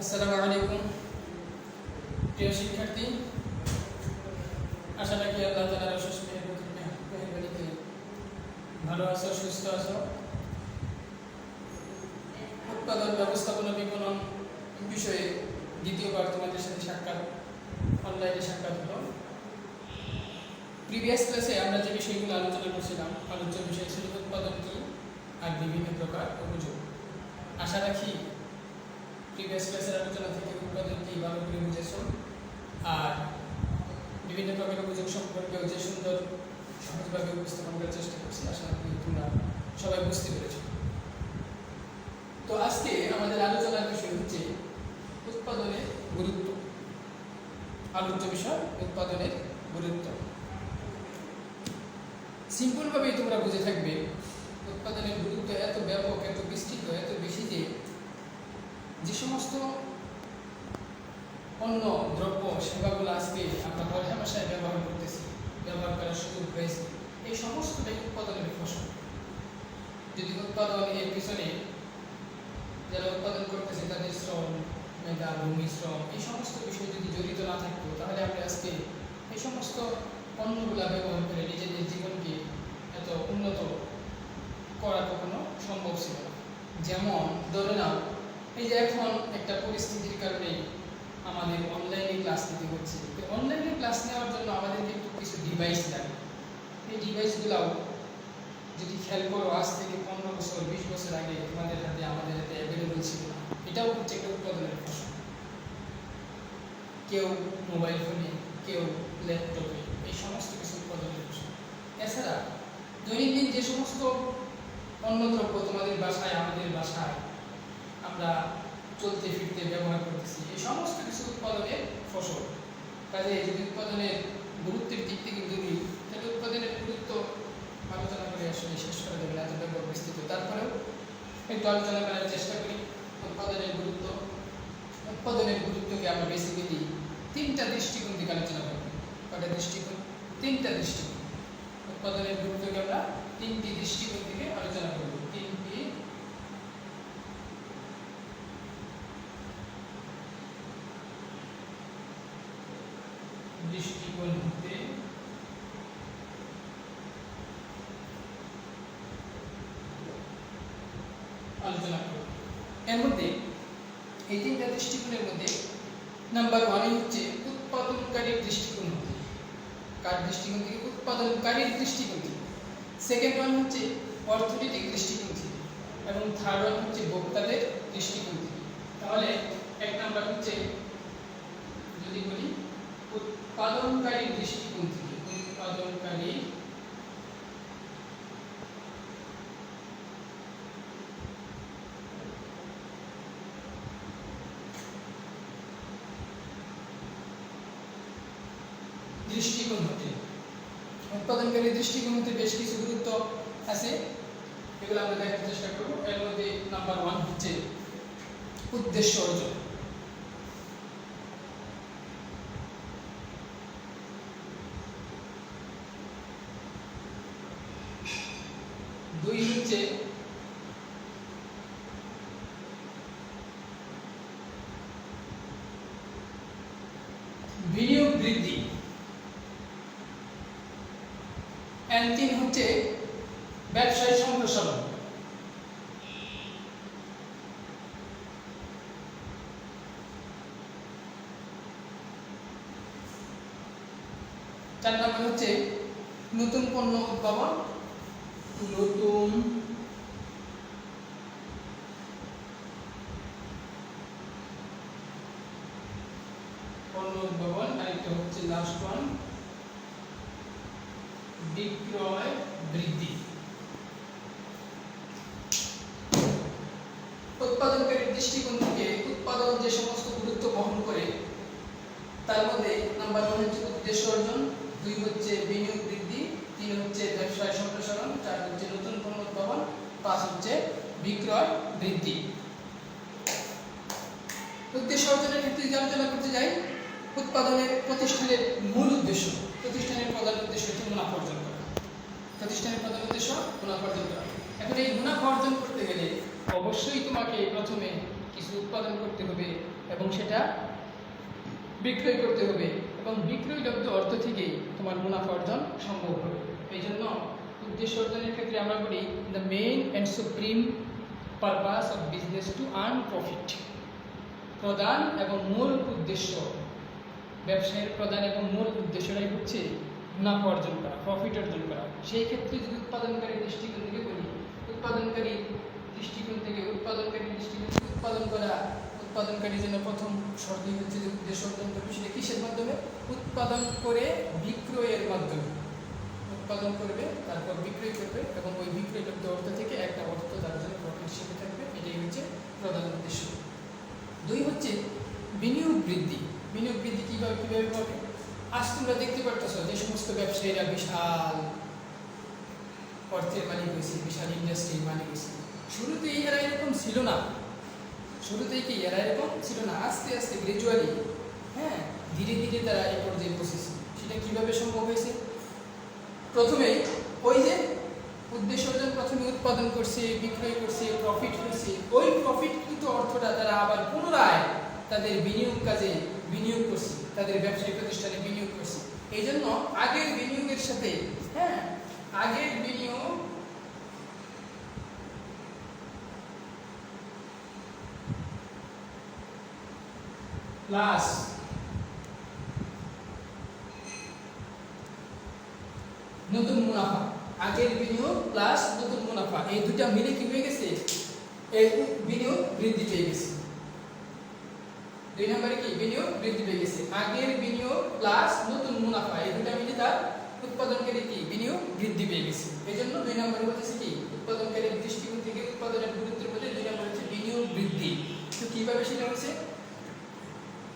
আসসালামু আলাইকুম। প্রিয় শিক্ষার্থী, আশা রাখি আল্লাহ তালার অশেষ মেহরবানিতে ভালো আছো, সুস্থ আছো। উৎপাদন ব্যবস্থাপনা বিপণন বিষয়ে দ্বিতীয়বার তোমাদের সাথে সাক্ষাৎ অনলাইনে সাক্ষাৎ হলো। প্রিভিয়াস ক্লাসে আমরা যে বিষয়গুলো আলোচনা করছিলাম, আলোচ্য বিষয় ছিল উৎপাদন কি আর বিভিন্ন প্রকার অভিযোগ। আশা রাখি প্রিভিয়াস ক্লাসের আলোচনা থেকে উৎপাদন কি ভালো করে বুঝেছ আর বিভিন্ন প্রকার অভিযোগ সম্পর্কেও যে সুন্দর সহজভাবে উপস্থাপন করার চেষ্টা করছি, আশা করি তোমরা সবাই বুঝতে পেরেছ। তো আজকে আমাদের আলোচনার বিষয় হচ্ছে উৎপাদনের গুরুত্ব, আলোচ্য বিষয় উৎপাদনের গুরুত্ব। সিম্পলভাবেই তোমরা বুঝে থাকবে, উৎপাদনের গুরুত্ব এত ব্যাপক, এত বিস্তৃত এত বেশি যে যে সমস্ত পণ্য দ্রব্য সেবাগুলো আজকে আমরা পয়সা ভাষায় ব্যবহার করতেছি ব্যবহার হয়েছে। এই সমস্তটাই উৎপাদনের ফসল। যদি উৎপাদন এর পিছনে যারা উৎপাদন করতেছে, তাদের শ্রম, মেধা, ভূমি, শ্রম, এই সমস্ত বিষয় যদি জড়িত না থাকতো, তাহলে আমরা আজকে এই সমস্ত পণ্যগুলা ব্যবহার করে নিজেদের জীবনকে এত উন্নত করা কখনো সম্ভব ছিল যেমন, ধরে নাও, এই যে এখন একটা পরিস্থিতির কারণে আমাদের অনলাইনে ক্লাস নিতে হচ্ছে। অনলাইনে ক্লাস নেওয়ার জন্য আমাদের একটু কিছু ডিভাইস লাগে এই ডিভাইসগুলোও যদি খেয়াল করো আজ থেকে পনেরো বছর, বিশ বছর আগে তোমাদের হাতে, আমাদের হাতে অ্যাভেলেবল ছিল। এটাও হচ্ছে একটা উৎপাদনের ফসল কেউ মোবাইল ফোনে কেউ ল্যাপটপে এই সমস্ত কিছু উৎপাদনের ফসল এছাড়া দৈনন্দিন যে সমস্ত পণ্যদ্রব্য তোমাদের বাসায়, আমাদের বাসায় আমরা চলতে, ফিরতে ব্যবহার করতেছি, এই সমস্ত কিছু উৎপাদনের ফসল। কাজে যদি উৎপাদনের গুরুত্বের দিক থেকে যদি তাহলে উৎপাদনের গুরুত্ব আলোচনা করে আসলে শেষ করা যাবে না এতটা বড় বিস্তৃত। তারপরেও একটু আলোচনা করার চেষ্টা করি, উৎপাদনের গুরুত্ব। উৎপাদনের গুরুত্বকে আমরা বেসিক্যালি তিনটা দৃষ্টিকোণ থেকে আলোচনা করব। কটা দৃষ্টিকোণ? তিনটা দৃষ্টিকোণ। উৎপাদনের গুরুত্বকে আমরা তিনটি দৃষ্টিকোণ থেকে আলোচনা করব। তিনটি দৃষ্টিকোণ হতে আলোচনা করব। এর মধ্যে এই তিনটা দৃষ্টিকোণের মধ্যে নাম্বার ওয়ান হচ্ছে উৎপাদনকারীর দৃষ্টিকোণ কার দৃষ্টিকোণ থেকে? উৎপাদনকারীর দৃষ্টিকোণ থেকে। সেকেন্ড ওয়ান হচ্ছে অর্থনৈতিক দৃষ্টিকোণ থেকে এবং থার্ড ওয়ান হচ্ছে ভোক্তাদের দৃষ্টিকোণ থেকে। তাহলে এক নাম্বার হচ্ছে যদি বলি, উৎপাদনকারী দৃষ্টিকোণ থেকে। উৎপাদনকারী দৃষ্টিকোণ হতে উৎপাদনকারী দৃষ্টিকোণ হতে বেশ কিছু গুরুত্ব আছে। এগুলো আমরা দেখার চেষ্টা করব। এর মধ্যে নাম্বার ওয়ান হচ্ছে উদ্দেশ্য অর্জন দুই হচ্ছে বিনিয়োগ বৃদ্ধি and তিন হচ্ছে ব্যবসায় সম্প্রসারণ। চার নম্বর হচ্ছে নতুন পণ্য উদ্ভাবন। নতুন পণ্য উদ্ভাবন আরেকটা হচ্ছে লাস্ট ওয়ান বিক্রয় বৃদ্ধি। উৎপাদনকারীর দৃষ্টিকোণ থেকে উৎপাদন যে সমস্ত গুরুত্ব বহন করে, তার মধ্যে নাম্বার ওয়ান হচ্ছে উদ্দেশ্য অর্জন, দুই হচ্ছে বিনিয়োগ বৃদ্ধি, তিন হচ্ছে ব্যবসায় সম্প্রসারণ, চার হচ্ছে নতুন পণ্য উদ্ভাবন, পাঁচ হচ্ছে বিক্রয় বৃদ্ধি। উদ্দেশ্য অর্জনের ক্ষেত্রে যদি আলোচনা করতে যাই, উৎপাদনের প্রতিষ্ঠানের মূল উদ্দেশ্য প্রতিষ্ঠানের প্রধান উদ্দেশ্য হচ্ছে মুনাফা অর্জন করা প্রতিষ্ঠানের প্রধান উদ্দেশ্য মুনাফা অর্জন করা। এখন এই মুনাফা অর্জন করতে গেলে অবশ্যই তোমাকে প্রথমে কিছু উৎপাদন করতে হবে এবং সেটা বিক্রয় করতে হবে এবং বিক্রয় লব্ধ অর্থ থেকেই তোমার মুনাফা অর্জন সম্ভব হবে। এই জন্য উদ্দেশ্য অর্জনের ক্ষেত্রে আমরা বলি the main and supreme purpose of business to earn profit প্রধান এবং মূল উদ্দেশ্য। ব্যবসায়ের প্রধান এবং মূল উদ্দেশ্যটাই হচ্ছে মুনাফা অর্জন করা প্রফিট অর্জন করা। সেই ক্ষেত্রে যদি উৎপাদনকারী দৃষ্টিকোণ থেকে বলি, উৎপাদনকারী দৃষ্টিকোণ থেকে, উৎপাদনকারী দৃষ্টিকোণ থেকে উৎপাদন করা, উৎপাদনকারী জন্য প্রথম শর্তই হচ্ছে যে উদ্দেশ্য অর্জন করবে, সেটা কিসের মাধ্যমে? উৎপাদন করে বিক্রয়ের মাধ্যমে। উৎপাদন করবে, তারপর বিক্রয় করবে, এবং ওই বিক্রয় লব্ধ অর্থ থেকে একটা অর্থ তার জন্য প্রফিট হিসেবে থাকবে, এটাই হচ্ছে প্রধান উদ্দেশ্য। দুই হচ্ছে বিনিয়োগ বৃদ্ধি। বিনিয়োগ বৃদ্ধি কীভাবে কীভাবে হবে আজ তোমরা দেখতে পারতেছ যে সমস্ত ব্যবসায়ীরা বিশাল অর্থের মালিক হয়েছে, বিশাল ইন্ডাস্ট্রির মালিক হয়েছে। শুরুতেই এরা এরকম ছিল না। শুরুতেই কি এরা এরকম ছিল না? আস্তে আস্তে গ্রাজুয়ালি হ্যাঁ ধীরে ধীরে তারা এই পর্যায়ে বসেছে। সেটা কীভাবে সম্ভব হয়েছে? প্রথমে ওই যে উদ্দেশ্য অর্জন প্রথমে উৎপাদন করছে, বিক্রয় করছে প্রফিট হয়েছে, ওই প্রফিটকৃত অর্থটা তারা আবার পুনরায় তাদের বিনিয়োগ কাজে বিনিয়োগ করছে, তাদের ব্যবসায়িক প্রতিষ্ঠানে বিনিয়োগ করছে। এই জন্য আগের বিনিয়োগের সাথে হ্যাঁ আগের বিনিয়োগ প্লাস নতুন মুনাফা। আগের বিনিয়োগ প্লাস নতুন মুনাফা, এই দুটা মিলে কি হয়ে গেছে? এই বিনিয়োগ বৃদ্ধি পেয়ে গেছে। দুই নম্বরে কি? বিনিয়োগ বৃদ্ধি পেয়ে গেছে। আগের বিনিয়োগ প্লাস নতুন মুনাফা, এই দুটা মিলে তার উৎপাদনকারী কি? বিনিয়োগ বৃদ্ধি পেয়ে গেছে। এই জন্য দুই নম্বরে হচ্ছে কি? উৎপাদনকারীর দৃষ্টিকোণ থেকে উৎপাদনের গুরুত্বের প্রতি দুই নম্বর হচ্ছে বিনিয়োগ বৃদ্ধি। তো কীভাবে সেটা হচ্ছে?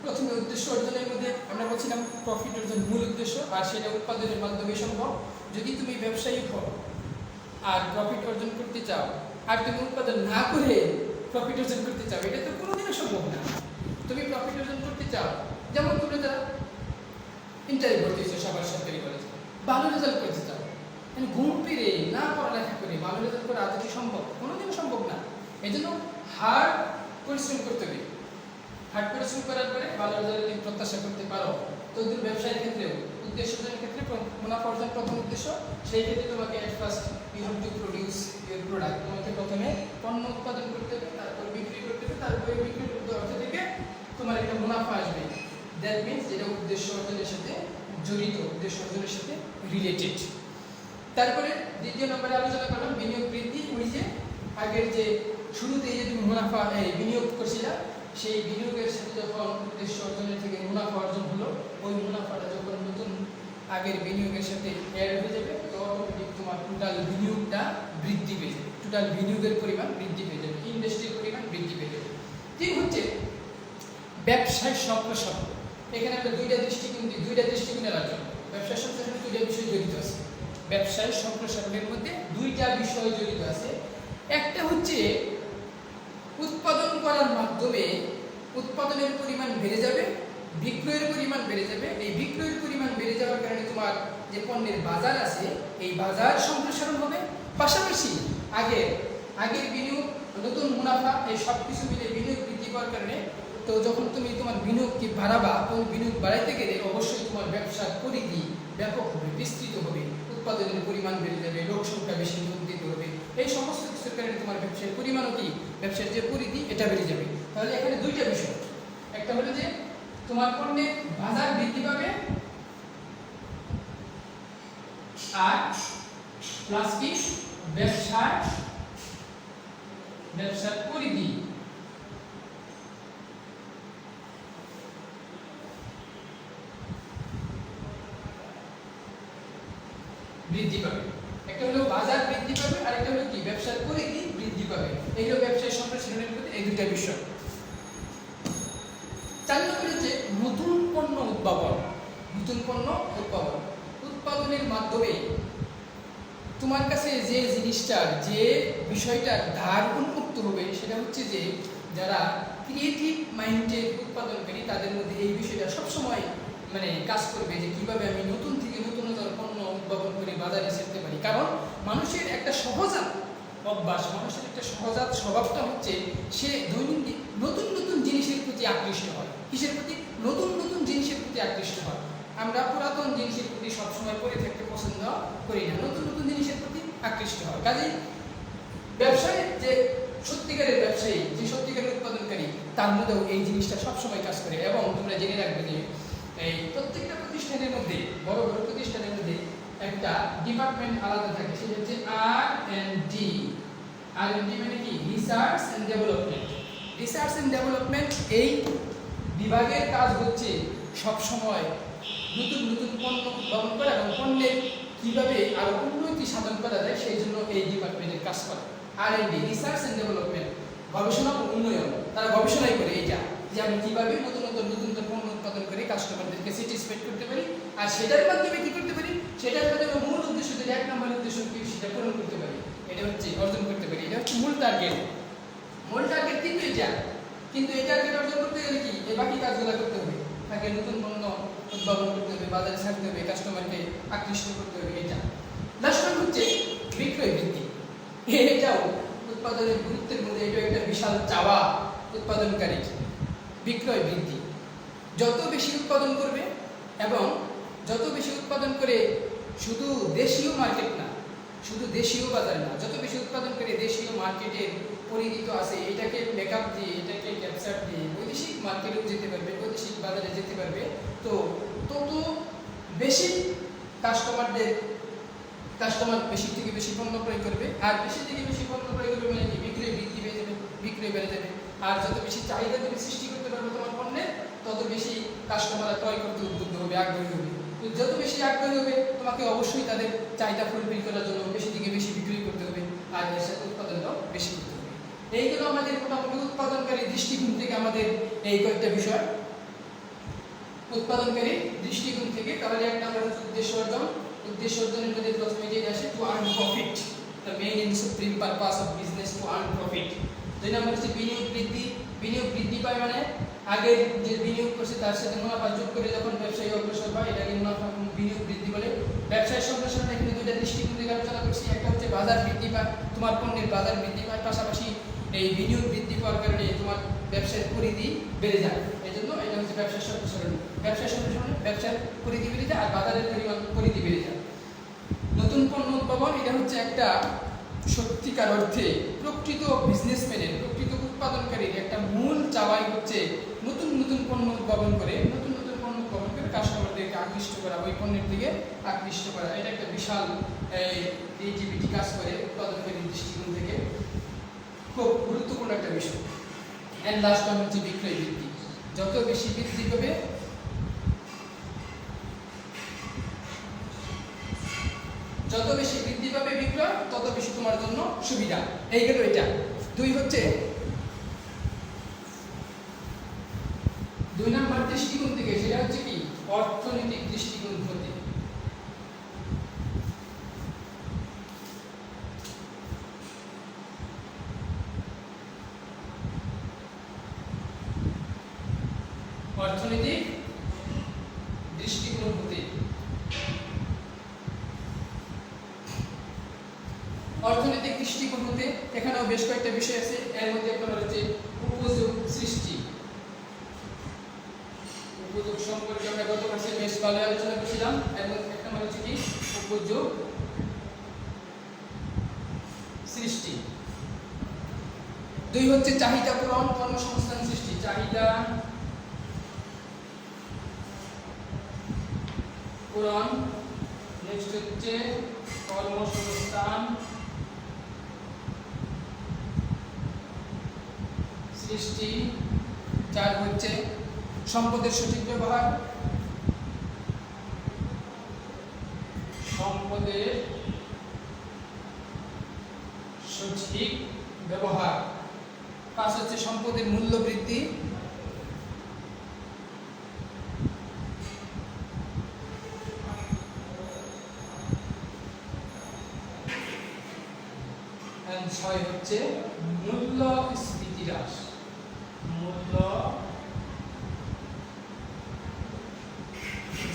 প্রথমে উদ্দেশ্য অর্জনের মধ্যে আমরা বলছিলাম প্রফিট অর্জন মূল উদ্দেশ্য, আর সেটা উৎপাদনের মাধ্যমে সম্ভব। যদি তুমি ব্যবসায়ী হও আর প্রফিট অর্জন করতে চাও, আর তুমি উৎপাদন না করে প্রফিট অর্জন করতে চাও, এটা তো কোনোদিনও সম্ভব না তুমি প্রফিট অর্জন করতে চাও যেমন তুমি যারা ইন্টারভিউ ভর্তি হচ্ছে সবার সরকারি কলেজে ভালো রেজাল্ট করতে চাও মানে ঘুম ফিরে না পড়ালেখা করে ভালো রেজাল্ট করা আদৌ কি সম্ভব? কোনোদিনও সম্ভব না। এই জন্য হার্ড পরিশ্রম করতে হবে। হার্ড পরিশ্রম করার পরে ভালো রেজাল্ট তুমি প্রত্যাশা করতে পারো। তো তুমি ব্যবসায়ের ক্ষেত্রেও উদ্দেশ্য অর্জনের ক্ষেত্রে মুনাফা অর্জন প্রথম উদ্দেশ্য। সেই ক্ষেত্রে তোমাকে at first you have to produce your product তোমাকে প্রথমে পণ্য উৎপাদন করতে হবে, তারপর বিক্রি করতে হবে, তারপরে বিক্রি করতে অর্থ থেকে তোমার একটা মুনাফা আসবে। দ্যাট মিনস যেটা উদ্দেশ্য অর্জনের সাথে জড়িত, উদ্দেশ্য অর্জনের সাথে রিলেটেড তারপরে দ্বিতীয় নম্বরে আলোচনা করলাম বিনিয়োগ বৃদ্ধি ওই যে আগের যে শুরুতেই যে তুমি মুনাফা বিনিয়োগ করছিলা, সেই বিনিয়োগের সাথে যখন উদ্দেশ্য অর্জনের থেকে মুনাফা অর্জন হলো, ওই মুনাফাটা যখন নতুন আগের বিনিয়োগের সাথে অ্যাড হয়ে যাবে তো অটোমেটিক তোমার টোটাল বিনিয়োগটা বৃদ্ধি পেয়ে যাবে। টোটাল বিনিয়োগের পরিমাণ বৃদ্ধি পেয়ে যাবে। ইন্ডাস্ট্রির পরিমাণ বৃদ্ধি পেয়ে যাবে। ঠিক হচ্ছে, ব্যবসায় সম্প্রসারণ। এখানে আমরা দুইটা দৃষ্টিকোণ দিই দুইটা দৃষ্টিকোণের আলোচনা। ব্যবসায় সম্প্রসারণে দুইটা বিষয় জড়িত আছে। ব্যবসায় সম্প্রসারণের মধ্যে দুইটা বিষয় জড়িত আছে। একটা হচ্ছে উৎপাদন করার মাধ্যমে উৎপাদনের পরিমাণ বেড়ে যাবে, বিক্রয়ের পরিমাণ বেড়ে যাবে। এই বিক্রয়ের পরিমাণ বেড়ে যাওয়ার কারণে তোমার যে পণ্যের বাজার আছে, এই বাজার সম্প্রসারণ হবে। পাশাপাশি আগে আগের বিনিয়োগ, নতুন মুনাফা, এই সব কিছু মিলে বিনিয়োগ বৃদ্ধি পাওয়ার কারণে তো যখন তুমি তোমার বিনিয়োগকে বাড়াবা তুমি বিনিয়োগ বাড়াইতে গেলে অবশ্যই তোমার ব্যবসার পরিধি ব্যাপক হবে, বিস্তৃত হবে, উৎপাদনের পরিমাণ বেড়ে যাবে, লোক সংখ্যা বেশি নিয়ন্ত্রিত হবে। এই সমস্ত কিছুর কারণে তোমার ব্যবসার পরিমাণও কি? ব্যবসার যে পরিধি, এটা বেড়ে যাবে। তাহলে এখানে দুইটা বিষয় একটা হলো যে, তোমার পণ্যের বাজার বৃদ্ধি পাবে আর প্লাস্টিক ব্যবসার ব্যবসার পরিধি। বৃদ্ধি পাবে। একটা হলো বাজার বৃদ্ধি পাবে আর একটা হলো কি? ব্যবসার পরিধি বৃদ্ধি পাবে। এই হলো ব্যবসায় সম্প্রসারণের মধ্যে এই দুটা বিষয়। চার নম্বর হচ্ছে নতুন পণ্য উদ্ভাবন, নতুন পণ্য উদ্ভাবন। উৎপাদনের মাধ্যমে তোমার কাছে যে জিনিসটার, যে বিষয়টার ধার উন্মুক্ত হবে, সেটা হচ্ছে যে যারা ক্রিয়েটিভ মাইন্ডের উৎপাদনকারী, তাদের মধ্যে এই বিষয়টা সবসময় মানে কাজ করবে যে কীভাবে আমি নতুন বাজারে ছাড়তে পারি কারণ মানুষের একটা সহজা অভ্যাস, মানুষের একটা সহজাত স্বভাবটা হচ্ছে সে দৈনন্দিন নতুন নতুন জিনিসের প্রতি আকৃষ্ট হয়। কিসের প্রতি? নতুন নতুন জিনিসের প্রতি আকৃষ্ট হয়। আমরা পুরাতন জিনিসের প্রতি সবসময় পরে থাকতে পছন্দ করি না। নতুন নতুন জিনিসের প্রতি আকৃষ্ট হয়। কাজেই ব্যবসায় যে সত্যিকারের ব্যবসায়ী, যে সত্যিকারের উৎপাদনকারী, তার মধ্যেও এই জিনিসটা সবসময় কাজ করে। এবং তোমরা জেনে রাখবে যে এই প্রত্যেকটা প্রতিষ্ঠানের মধ্যে, বড় বড় প্রতিষ্ঠানের মধ্যে একটা ডিপার্টমেন্ট আলাদা থাকে, সেটা হচ্ছে R and D R and D মানে কি? Research and development research and development এই বিভাগের কাজ হচ্ছে সব সময় নতুন নতুন পণ্য উদ্ভাবন করা এবং পণ্যের কীভাবে আরও উন্নতি সাধন করা যায়, সেই জন্য এই ডিপার্টমেন্টের কাজ করে। R and D research and development গবেষণা ও উন্নয়ন, তারা গবেষণাই করে এইটা, যে আমি কীভাবে নতুন নতুন নতুন নতুন পণ্য উৎপাদন করে কাস্টমারদেরকে স্যাটিসফাইড করতে পারি, আর সেটার মাধ্যমে কী করতে পারি? সেটার মাধ্যমে মূল উদ্দেশ্য যেটা এক নম্বর উদ্দেশ্য কি, সেটা পূরণ করতে পারি। এটা হচ্ছে, অর্জন করতে পারি। এটা হচ্ছে মূল টার্গেট মূল টার্গেট কিন্তু এটা। কিন্তু এই টার্গেট অর্জন করতে গেলে কি, এই বাকি কাজগুলো করতে হবে। তাকে নতুন পণ্য উদ্ভাবন করতে হবে, বাজারে ছাড়তে হবে কাস্টমারকে আকৃষ্ট করতে হবে, এটা। লাস্ট হচ্ছে বিক্রয় বৃদ্ধি এটাও উৎপাদনের গুরুত্বের মধ্যে এটা একটা বিশাল চাওয়া উৎপাদনকারী বিক্রয় বৃদ্ধি যত বেশি উৎপাদন করবে এবং যত বেশি উৎপাদন করে শুধু দেশীয় মার্কেট না, শুধু দেশীয় বাজার না, যত বেশি উৎপাদন করে দেশীয় মার্কেটের পরিচিত আছে, এটাকে মেকআপ দিয়ে, এটাকে ক্যাপচার দিয়ে বৈদেশিক মার্কেটেও যেতে পারবে, বৈদেশিক বাজারে যেতে পারবে, তো তত বেশি কাস্টমারদের কাস্টমার বেশি থেকে বেশি পণ্য ক্রয় করবে, আর বেশি থেকে বেশি পণ্য ক্রয় করবে মানে বিক্রয় বৃদ্ধি পেয়ে যাবে, বিক্রয় বেড়ে যাবে। আর যত বেশি চাহিদা তুমি সৃষ্টি করতে পারবে তোমার পণ্যের তত বেশি কাস্টমাররা ক্রয় করতে উদ্বুদ্ধ হবে, আগ্রহী হবে। যত বেশি আগ্রহী হবে তোমাকে অবশ্যই তাদের চাহিদা ফুলফিল করার জন্য বেশি থেকে বেশি বিক্রি করতে হবে আর এর সাথে উৎপাদনটাও বেশি করতে হবে। এইগুলো আমাদের মোটামুটি উৎপাদনকারী দৃষ্টিকোণ থেকে আমাদের এই কয়েকটা বিষয়। উৎপাদনকারী দৃষ্টিকোণ থেকে তাহলে একটা আমরা উদ্দেশ্য অর্জন। উদ্দেশ্য অর্জনের মধ্যে প্রথমে যেটা আসে to earn profit the main and supreme purpose of business to earn profit দুই নম্বর হচ্ছে বিনিয়োগ বৃদ্ধি বিনিয়োগ বৃদ্ধি পায় মানে আগে যে বিনিয়োগ করছে তার সাথে মুনাফা যোগ করে যখন ব্যবসায়ী অগ্রসর হয় এটাকে মুনাফা বিনিয়োগ বৃদ্ধি বলে। ব্যবসায়ের সঙ্গে সঙ্গে এখানে দুইটা থেকে আলোচনা করছি। একটা হচ্ছে বাজার বৃদ্ধি পায়, তোমার পণ্যের বাজার বৃদ্ধি পায়, পাশাপাশি এই বিনিয়োগ বৃদ্ধি পাওয়ার কারণে তোমার ব্যবসার পরিধি বেড়ে যায়। এই জন্য এটা হচ্ছে ব্যবসার সম্প্রসারণ ব্যবসার সম্প্রসারণে ব্যবসার পরিধি বেড়ে যায় আর বাজারের পরিমাণ, পরিধি বেড়ে যায়। নতুন পণ্য উদ্ভাবন, এটা হচ্ছে একটা সত্যিকার অর্থে প্রকৃত বিজনেসম্যানের প্রকৃত উৎপাদনকারীর একটা মূল চাওয়াই হচ্ছে নতুন নতুন পণ্য উদ্ভাবন করে, নতুন নতুন পণ্য উদ্ভাবন করে কাস্টমারদেরকে আকৃষ্ট করা, ওই পণ্যের দিকে আকৃষ্ট করা। এটা একটা বিশাল ক্রিয়েটিভিটি কাজ করে উৎপাদনকারীর দৃষ্টিকোণ থেকে। খুব গুরুত্বপূর্ণ একটা বিষয়। অ্যান্ড লাস্ট ওয়ান হচ্ছে বিক্রয় বৃদ্ধি। যত বেশি বৃদ্ধি পাবে যত বেশি বৃদ্ধি পাবে বিক্রয়, তত বেশি তোমার জন্য সুবিধা। এই গেল এটা। দুই হচ্ছে দুই নম্বর দৃষ্টিকোণ থেকে, সেটা হচ্ছে কি? অর্থনৈতিক দৃষ্টিকোণ হতে। অর্থনৈতিক দৃষ্টিকোণ হতে। অর্থনৈতিক দৃষ্টিকোণ হতে, এখানেও বেশ কয়েকটা বিষয় আছে। এর মধ্যে একটা হচ্ছে উপযোগ সৃষ্টি উপযোগ সম্পর্কে আমরা গত ক্লাসে বেশ ভালো আলোচনা করেছিলাম মধ্যে একটা মানে হচ্ছে কি? উপযোগ সৃষ্টি। দুই হচ্ছে চাহিদা পূরণ, কর্মসংস্থান সৃষ্টি। চাহিদা পূরণ। নেক্সট হচ্ছে কর্মসংস্থান সৃষ্টি। চার হচ্ছে সম্পদের সঠিক ব্যবহার। সম্পদের সঠিক ব্যবহার। পাঁচ হচ্ছে সম্পদের মূল্য বৃদ্ধি। ছয় হচ্ছে মূল্য স্ফীতি হ্রাস মূল্য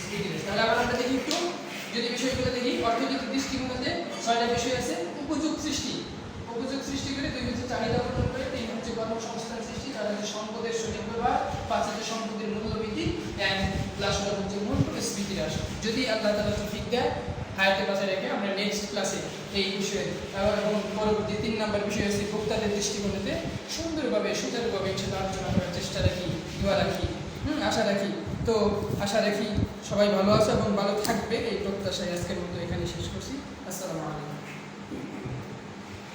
স্ফীতি হ্রাস তাহলে আবার আমরা দেখি একটু যদি বিষয়গুলো দেখি অর্থনৈতিক দৃষ্টিকোণ হতে ছয়টা বিষয় আছে উপযোগ সৃষ্টি উপযোগ হাজার সম্পত্তির মূল্য বৃদ্ধি অ্যান্ড প্লাস ওটা হচ্ছে মূল স্মৃতি হ্রাস যদি আল্লাহ তালা তৌফিক দেয়, হায়াতে পাশে রেখে আমরা নেক্সট ক্লাসে এই বিষয়ে এবং পরবর্তী তিন নম্বর বিষয় হচ্ছে ভোক্তাদের দৃষ্টিকোণেতে সুন্দরভাবে, সুচারুভাবে ইনশাল্লাহ আলোচনা করার চেষ্টা রাখি, দোয়া রাখি, হুম, আশা রাখি। তো আশা রাখি সবাই ভালো আছে এবং ভালো থাকবে এই প্রত্যাশায় আজকের মতো এখানে শেষ করছি। আসসালামু আলাইকুম।